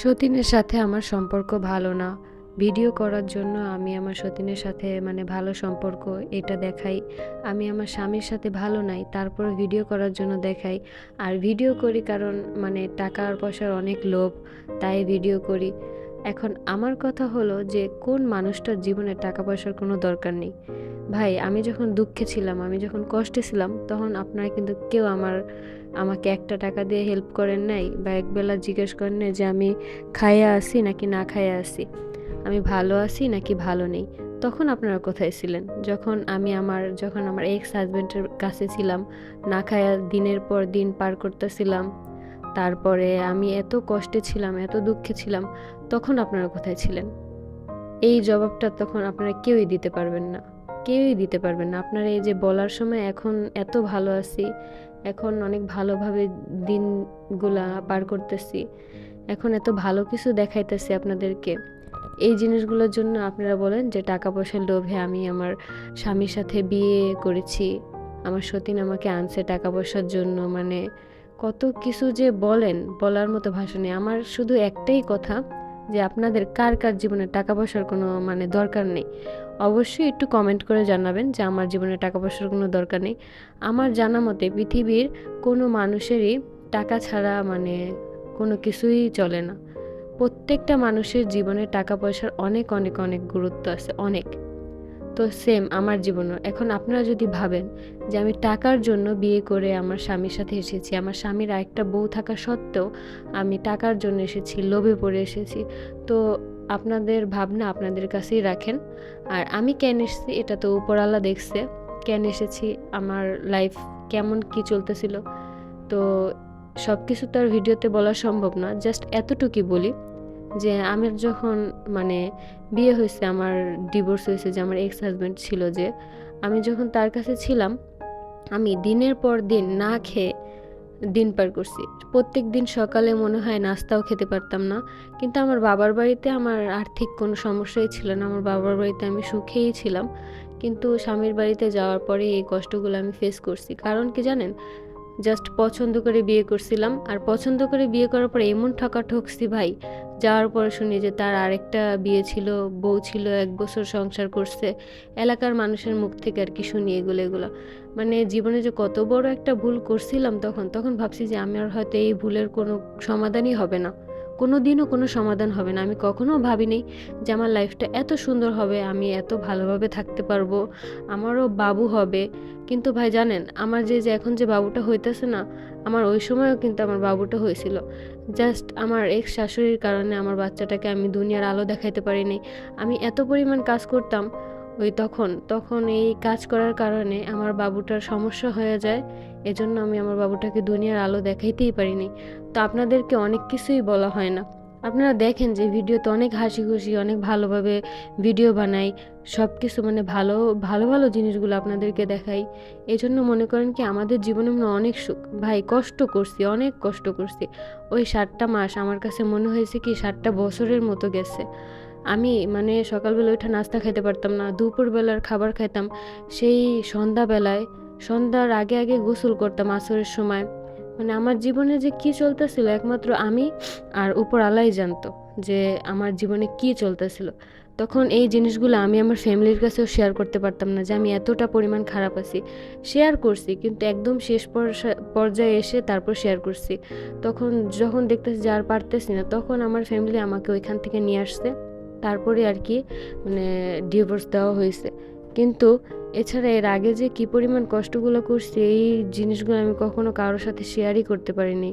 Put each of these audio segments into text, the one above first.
সতীনের সাথে আমার সম্পর্ক ভালো না। ভিডিও করার জন্য আমি আমার সতীনের সাথে মানে ভালো সম্পর্ক এটা দেখাই। আমি আমার স্বামীর সাথে ভালো নাই, তারপর ভিডিও করার জন্য দেখাই। আর ভিডিও করি কারণ মানে টাকার পয়সার অনেক লোভ, তাই ভিডিও করি। এখন আমার কথা হলো যে কোন মানুষটার জীবনে টাকা পয়সার কোনো দরকার নেই। ভাই, আমি যখন দুঃখে ছিলাম, আমি যখন কষ্টে ছিলাম, তখন আপনারা কিন্তু কেউ আমার, আমাকে একটা টাকা দিয়ে হেল্প করেন নাই বা একবেলা জিজ্ঞেস করেন নাই যে আমি খাইয়া আসি নাকি না খাইয়া আসি আমি ভালো আছি নাকি ভালো নেই? তখন আপনারা কোথায় ছিলেন? যখন আমি আমার, যখন আমার এক্স হাজব্যান্ডের কাছে ছিলাম, না খায়া দিনের পর দিন পার করতেছিলাম তারপরে আমি এত কষ্টে ছিলাম, এত দুঃখে ছিলাম, তখন আপনারা কোথায় ছিলেন? এই জবাবটা তখন আপনারা কেউই দিতে পারবেন না, কেউই দিতে পারবেন না। আপনারা এই যে বলার সময় এখন এত ভালো আছি, এখন অনেক ভালোভাবে দিনগুলা পার করতেছি, এখন এত ভালো কিছু দেখাইতেছি আপনাদেরকে। এই জিনিসগুলোর জন্য আপনারা বলেন যে টাকা পয়সার লোভে আমি আমার স্বামীর সাথে বিয়ে করেছি, আমার সতীন আমাকে আনছে টাকা পয়সার জন্য মানে কত কিছু যে বলেন, বলার মতো ভাষা নেই। আমার শুধু একটাই কথা যে আপনাদের কার কার জীবনে টাকা পয়সার কোনো মানে দরকার নেই। অবশ্যই একটু কমেন্ট করে জানাবেন যে আমার জীবনে টাকা পয়সার কোনো দরকার নেই। আমার জানা মতে পৃথিবীর কোনো মানুষেরই টাকা ছাড়া মানে কোনো কিছুই চলে না। প্রত্যেকটা মানুষের জীবনে টাকা পয়সার অনেক অনেক অনেক গুরুত্ব আছে, অনেক। তো সেম আমার জীবনও। এখন আপনারা যদি ভাবেন যে আমি টাকার জন্য বিয়ে করে আমার স্বামীর সাথে এসেছি, আমার স্বামীর আরেকটা বউ থাকা সত্ত্বেও আমি টাকার জন্য এসেছি, লোভে পড়ে এসেছি, তো আপনাদের ভাবনা আপনাদের কাছেই রাখেন। আর আমি কেন এসেছি এটা তো উপরালা দেখছে, কেন এসেছি, আমার লাইফ কেমন, কি চলতেছিল, তো সব কিছু তো আর ভিডিওতে বলা সম্ভব না। জাস্ট এতটুকুই বলি। যে আমার যখন মানে বিয়ে হয়েছে, আমার ডিভোর্স হয়েছে, যে আমার এক্স হাজব্যান্ড ছিল যে, আমি যখন তার কাছে ছিলাম, আমি দিনের পর দিন না খেয়ে দিন পার করছি। প্রত্যেক দিন সকালে মনে হয় নাস্তাও খেতে পারতাম না, কিন্তু আমার বাবার বাড়িতে আমার আর্থিক কোনো সমস্যাই ছিল না, আমার বাবার বাড়িতে আমি সুখেই ছিলাম। কিন্তু স্বামীর বাড়িতে যাওয়ার পরে এই কষ্টগুলো আমি ফেস করছি। কারণ কি জানেন? জাস্ট পছন্দ করে বিয়ে করছিলাম, আর পছন্দ করে বিয়ে করার পর এমন ঠকা ঠকছি ভাই, যাওয়ার পরে শুনি যে তার আরেকটা বিয়ে ছিল, বউ ছিল, এক বছর সংসার করছে, এলাকার মানুষের মুখ থেকে আর কি শুনি এগুলো এগুলো। মানে জীবনে যে কত বড় একটা ভুল করছিলাম তখন তখন ভাবছি যে আমি আর হয়তো এই ভুলের কোনো সমাধানই হবে না। কোনো দিনও কোনো সমাধান হবে না। আমি কখনো ভাবিনি যে আমার লাইফটা এত সুন্দর হবে, আমি এত ভালোভাবে থাকতে পারব, আমারও বাবু হবে। কিন্তু ভাই জানেন, আমার যে যে এখন যে বাবুটা হইতেছে না, আমার ওই সময়ও কিন্তু আমার বাবুটা হয়েছিল। জাস্ট আমার এক্স শাশুড়ির কারণে আমার বাচ্চাটাকে আমি দুনিয়ার আলো দেখাইতে পারিনি। আমি এত পরিমাণ কাজ করতাম ওই তখন তখন এই কাজ করার কারণে আমার বাবুটার সমস্যা হয়ে যায়, এজন্য আমি আমার বাবুটাকে দুনিয়ার আলো দেখাইতেই পারিনি। তো আপনাদেরকে অনেক কিছুই বলা হয় না। আপনারা দেখেন যে ভিডিওতে অনেক হাসি খুশি অনেক ভালোভাবে ভিডিও বানাই সব কিছু মানে ভালো ভালো ভালো জিনিসগুলো আপনাদেরকে দেখাই। এই জন্য মনে করেন কি আমাদের জীবনে হয় অনেক সুখ। ভাই, কষ্ট করছি, অনেক কষ্ট করছি। ওই সাতটা মাস আমার কাছে মনে হয়েছে কি সাতটা বছরের মতো গেছে। আমি মানে সকালবেলা উঠে নাস্তা খেতে পারতাম না, দুপুরবেলার খাবার খাইতাম। সেই সন্ধ্যাবেলায়, সন্ধ্যার আগে আগে গোসল করতাম আসরের সময়। মানে আমার জীবনে যে কি চলতেছিল, একমাত্র আমি আর উপর আলাই জানতো যে আমার জীবনে কি চলতেছিল। তখন এই জিনিসগুলো আমি আমার ফ্যামিলির কাছেও শেয়ার করতে পারতাম না যে আমি এতটা পরিমাণ খারাপ আছি। শেয়ার করছি, কিন্তু একদম শেষ পর্যায়ে এসে তারপর শেয়ার করছি। তখন যখন দেখতেছি যে আর পারতেছি না, তখন আমার ফ্যামিলি আমাকে ওইখান থেকে নিয়ে আসছে। তারপরে আর কি মানে ডিভোর্স দেওয়া হয়েছে। কিন্তু এছাড়া এর আগে যে কি পরিমাণ কষ্টগুলো করছি, এই জিনিসগুলো আমি কখনো কারোর সাথে শেয়ারই করতে পারিনি।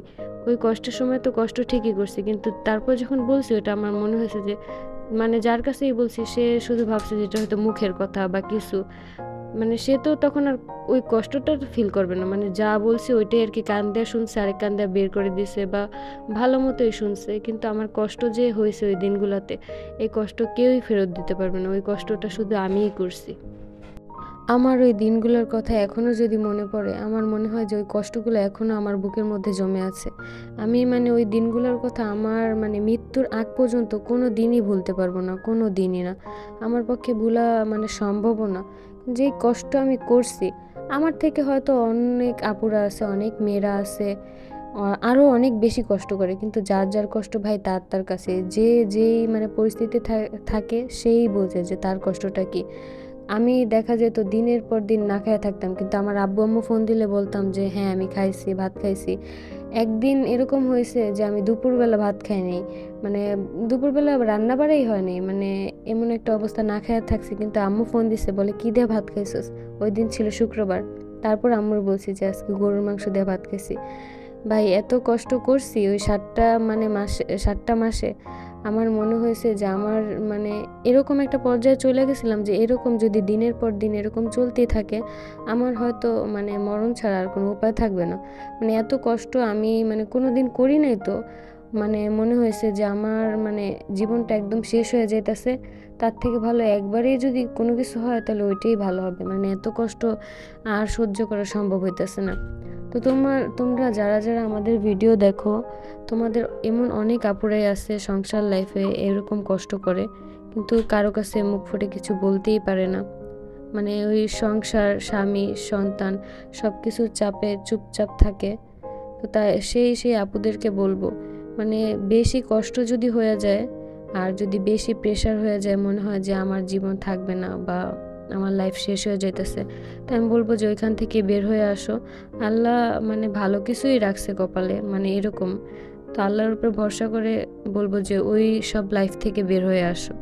ওই কষ্টের সময় তো কষ্ট ঠিকই করছি, কিন্তু তারপর যখন বলছি, ওটা আমার মনে হয়েছে যে মানে যার কাছেই বলছি, সে শুধু ভাবছে যে এটা হয়তো মুখের কথা বা কিছু। মানে সে তো তখন আর ওই কষ্টটা ফিল করবে না। মানে যা বলছে ওইটাই আর কি কান দেয়া শুনছে, আরেক কান দেয়া বের করে দিছে বা ভালো মতোই শুনছে। কিন্তু আমার কষ্ট যে হয়েছে ওই দিনগুলোতে, এই কষ্ট কেউই ফেরত দিতে পারবে না। ওই কষ্টটা শুধু আমিই করছি। আমার ওই দিনগুলোর কথা এখনও যদি মনে পড়ে, আমার মনে হয় যে ওই কষ্টগুলো এখনও আমার বুকের মধ্যে জমে আছে। আমি মানে ওই দিনগুলোর কথা আমার মানে মৃত্যুর আগ পর্যন্ত কোনো দিনই ভুলতে পারব না, কোনো দিনই না। আমার পক্ষে ভুলা মানে সম্ভবও না। যেই কষ্ট আমি করছি, আমার থেকে হয়তো অনেক আপুরা আছে, অনেক মেয়েরা আছে আরও অনেক বেশি কষ্ট করে। কিন্তু যার যার কষ্ট ভাই তার তার কাছে। যে, যেই মানে পরিস্থিতি থাকে সেই বোঝে যে তার কষ্টটা কী। আমি দেখা যেত দিনের পর দিন না খেয়ে থাকতাম, কিন্তু আমার আব্বু আম্মু ফোন দিলে বলতাম যে হ্যাঁ আমি খাইছি, ভাত খাইছি। একদিন এরকম হয়েছে যে আমি দুপুরবেলা ভাত খাইনি মানে দুপুরবেলা রান্না বাড়াই হয়নি মানে এমন একটা অবস্থা না খেয়ে থাকছি, কিন্তু আম্মু ফোন দিছে, বলে, কী দিয়ে ভাত খাইছিস? ওই দিন ছিল শুক্রবার। তারপর আম্মুর বলছি যে, আজকে গরুর মাংস দিয়ে ভাত খাইছি। ভাই, এত কষ্ট করছি, ওই সাতটা মানে মাসে, সাতটা মাসে আমার মনে হয়েছে যে আমার মানে এরকম একটা পর্যায়ে চলে গেছিলাম যে এরকম যদি দিনের পর দিন এরকম চলতেই থাকে, আমার হয়তো মানে মরণ ছাড়া আর কোনো উপায় থাকবে না। মানে এত কষ্ট আমি মানে কোনো দিন করি নাই তো। মানে মনে হয়েছে যে আমার মানে জীবনটা একদম শেষ হয়ে যেতেছে তার থেকে ভালো একবারেই যদি কোনো কিছু হয় তাহলে ওইটাই ভালো হবে। মানে এত কষ্ট আর সহ্য করা সম্ভব হইতেছে না। তো তোমার, তোমরা যারা যারা আমাদের ভিডিও দেখো, তোমাদের এমন অনেক আপুরাই আছে সংসার লাইফে এরকম কষ্ট করে, কিন্তু কারও কাছে মুখ ফুটে কিছু বলতেই পারে না। মানে ওই সংসার, স্বামী, সন্তান সব কিছুর চাপে চুপচাপ থাকে। তো তাই সেই সেই আপুদেরকে বলব মানে বেশি কষ্ট যদি হয়ে যায়, আর যদি বেশি প্রেশার হয়ে যায়, মনে হয় যে আমার জীবন থাকবে না বা আমার লাইফ শেষ হয়ে যেতেছে তো আমি বলব যে ওইখান থেকে বের হয়ে আসো। আল্লাহ মানে ভালো কিছুই রাখছে কপালে মানে এরকম। তো আল্লাহর উপরে ভরসা করে বলব যে ওই সব লাইফ থেকে বের হয়ে আসো।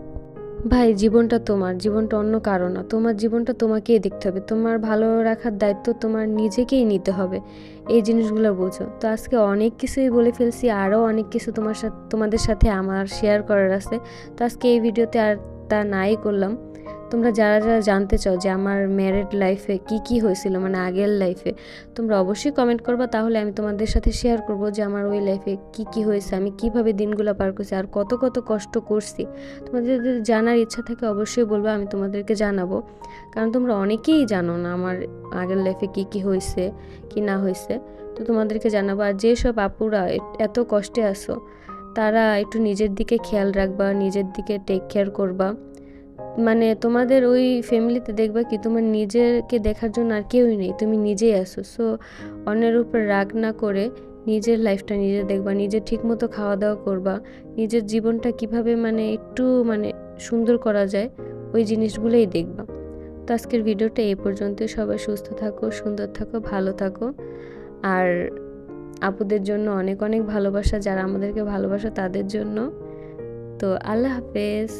ভাই, জীবনটা তোমার, জীবনটা অন্য কারও না। তোমার জীবনটা তোমাকেই দেখতে হবে। তোমার ভালো রাখার দায়িত্ব তোমার নিজেকেই নিতে হবে। এই জিনিসগুলো বোঝো। তো আজকে অনেক কিছুই বলে ফেলছি আরও অনেক কিছু তোমার সাথে, তোমাদের সাথে আমার শেয়ার করার আছে। তো আজকে এই ভিডিওতে আর তা নাই করলাম। তোমরা যারা যারা জানতে চাও যে আমার ম্যারিড লাইফে কি কি হয়েছিল মানে আগের লাইফে তোমরা অবশ্যই কমেন্ট করবা, তাহলে আমি তোমাদের সাথে শেয়ার করব যে আমার ওই লাইফে কি কি হয়েছে, আমি কীভাবে দিনগুলো পার করছি আর কত কত কষ্ট করছি। তোমাদের যদি জানার ইচ্ছা থাকে অবশ্যই বলব, আমি তোমাদেরকে জানাব। কারণ তোমরা অনেকেই জানো না আমার আগের লাইফে কি কি হয়েছে, কি না হয়েছে। তো তোমাদেরকে জানাব, আর যেসব আপুরা এত কষ্টে আসো তারা একটু নিজের দিকে খেয়াল রাখবা, নিজের দিকে টেক কেয়ার করবা। মানে তোমাদের ওই ফ্যামিলিতে দেখবা কি, তোমার নিজেকে দেখার জন্য আর কেউই নেই, তুমি নিজেই আসো সো অন্যের উপর রাগ না করে নিজের লাইফটা নিজে দেখবা, নিজে ঠিকমতো খাওয়া দাওয়া করবা, নিজের জীবনটা কীভাবে মানে একটু মানে সুন্দর করা যায়, ওই জিনিসগুলোই দেখবা। তো আজকের ভিডিওটা এই পর্যন্ত সবাই সুস্থ থাকো, সুন্দর থাকো, ভালো থাকো। আর আপুদের জন্য অনেক অনেক ভালোবাসা, যারা আমাদেরকে ভালোবাসা তাদের জন্য। তো আল্লাহ হাফেজ।